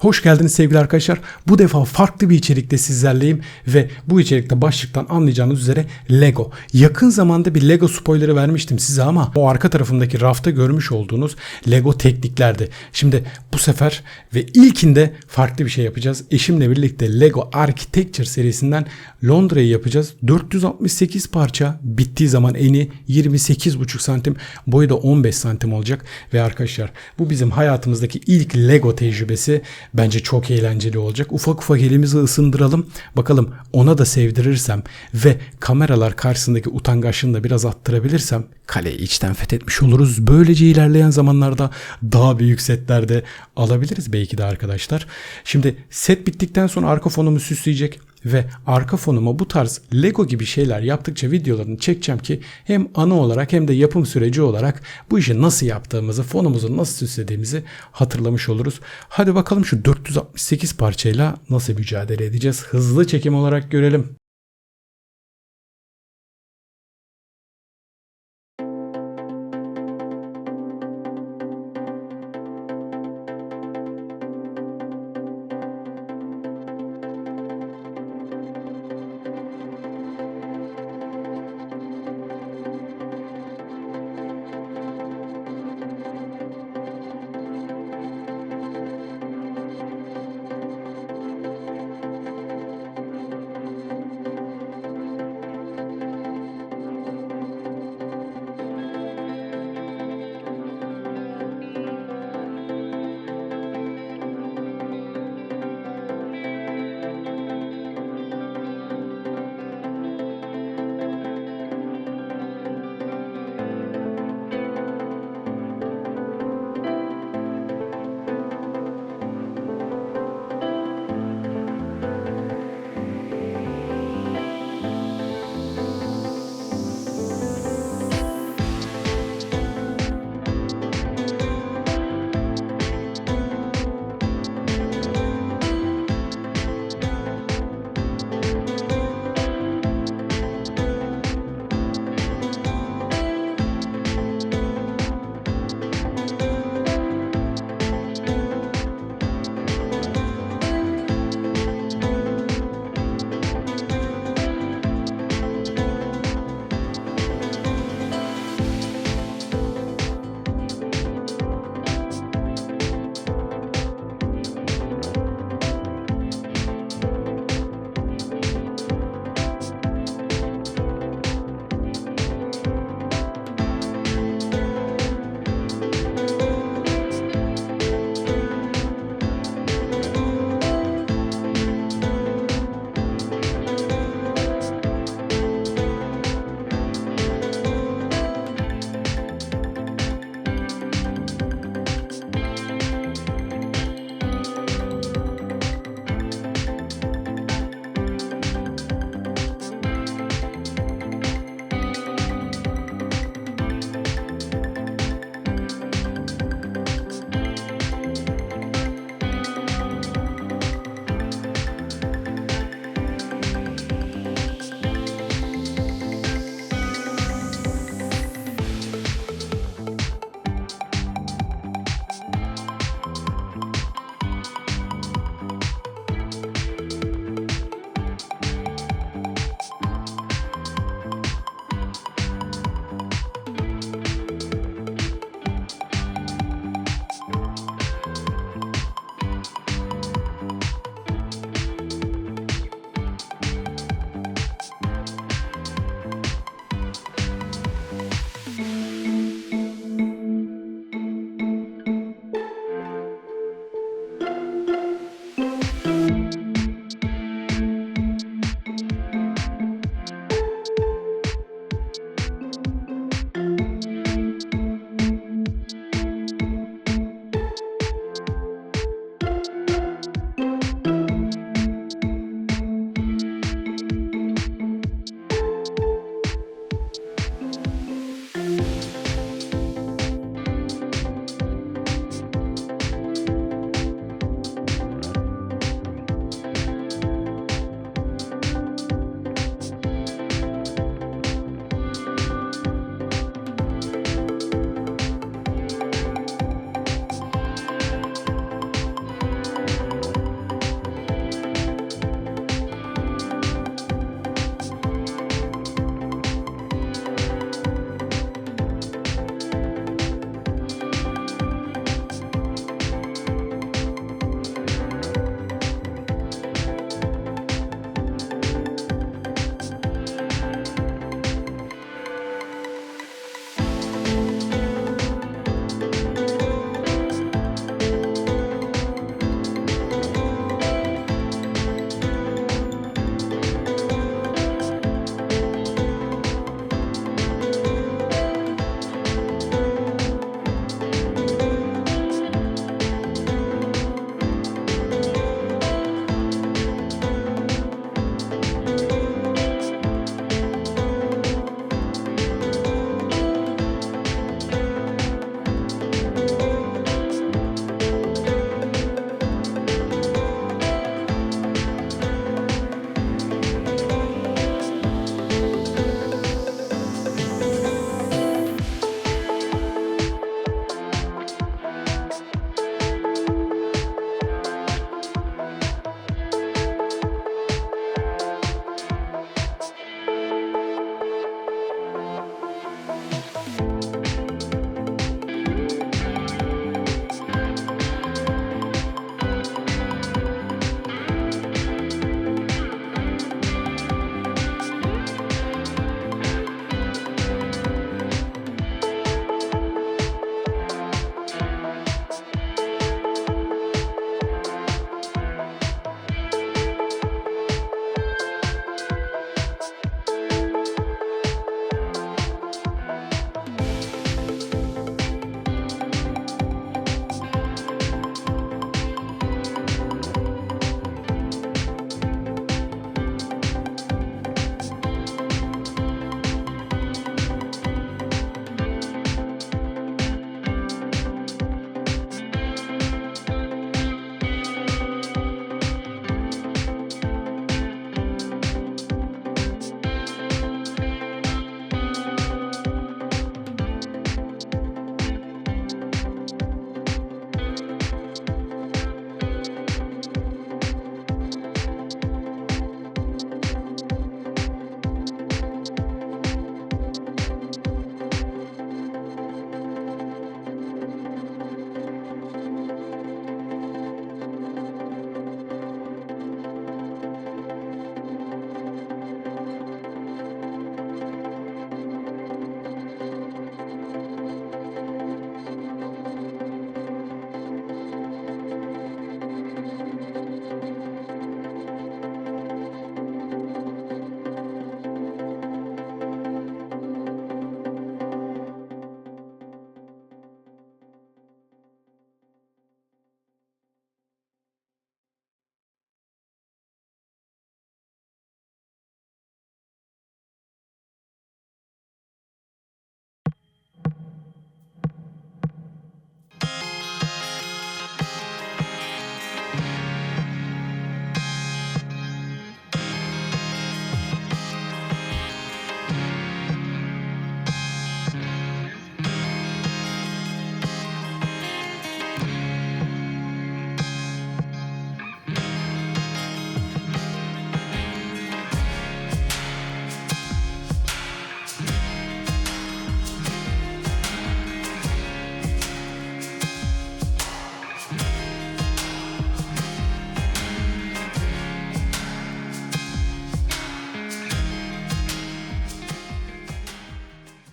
Hoş geldiniz sevgili arkadaşlar. Bu defa farklı bir içerikte sizlerleyim ve bu içerikte başlıktan anlayacağınız üzere Lego. Yakın zamanda bir Lego spoilerı vermiştim size ama o arka tarafındaki rafta görmüş olduğunuz Lego tekniklerdi. Şimdi bu sefer ve ilkinde farklı bir şey yapacağız. Eşimle birlikte Lego Architecture serisinden Londra'yı yapacağız. 468 parça bittiği zaman eni 28,5 santim boyu da 15 santim olacak ve arkadaşlar bu bizim hayatımızdaki ilk Lego tecrübesi. Bence çok eğlenceli olacak. Ufak ufak elimizi ısındıralım. Bakalım ona da sevdirirsem ve kameralar karşısındaki utangaçlığını da biraz attırabilirsem kaleyi içten fethetmiş oluruz. Böylece ilerleyen zamanlarda daha büyük setlerde alabiliriz belki de arkadaşlar. Şimdi set bittikten sonra arka fonumu süsleyecek ve arka fonuma bu tarz Lego gibi şeyler yaptıkça videolarını çekeceğim ki hem ana olarak hem de yapım süreci olarak bu işi nasıl yaptığımızı, fonumuzu nasıl süslediğimizi hatırlamış oluruz. Hadi bakalım şu 468 parçayla nasıl mücadele edeceğiz? Hızlı çekim olarak görelim.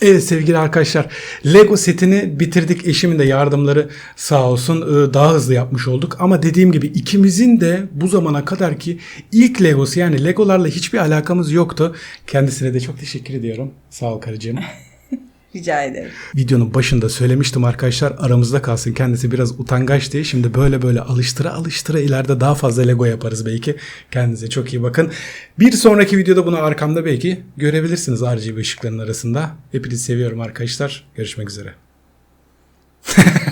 Evet sevgili arkadaşlar Lego setini bitirdik. Eşimin de yardımları sağ olsun e, daha hızlı yapmış olduk. Ama dediğim gibi ikimizin de bu zamana kadar ki ilk Legosu yani Legolarla hiçbir alakamız yoktu. Kendisine de çok teşekkür ediyorum. Sağ ol karıcığım. Rica ederim. Videonun başında söylemiştim arkadaşlar aramızda kalsın kendisi biraz utangaç diye. Şimdi böyle böyle alıştıra alıştıra ileride daha fazla Lego yaparız belki. Kendinize çok iyi bakın. Bir sonraki videoda bunu arkamda belki görebilirsiniz RGB ışıkların arasında. Hepinizi seviyorum arkadaşlar. Görüşmek üzere.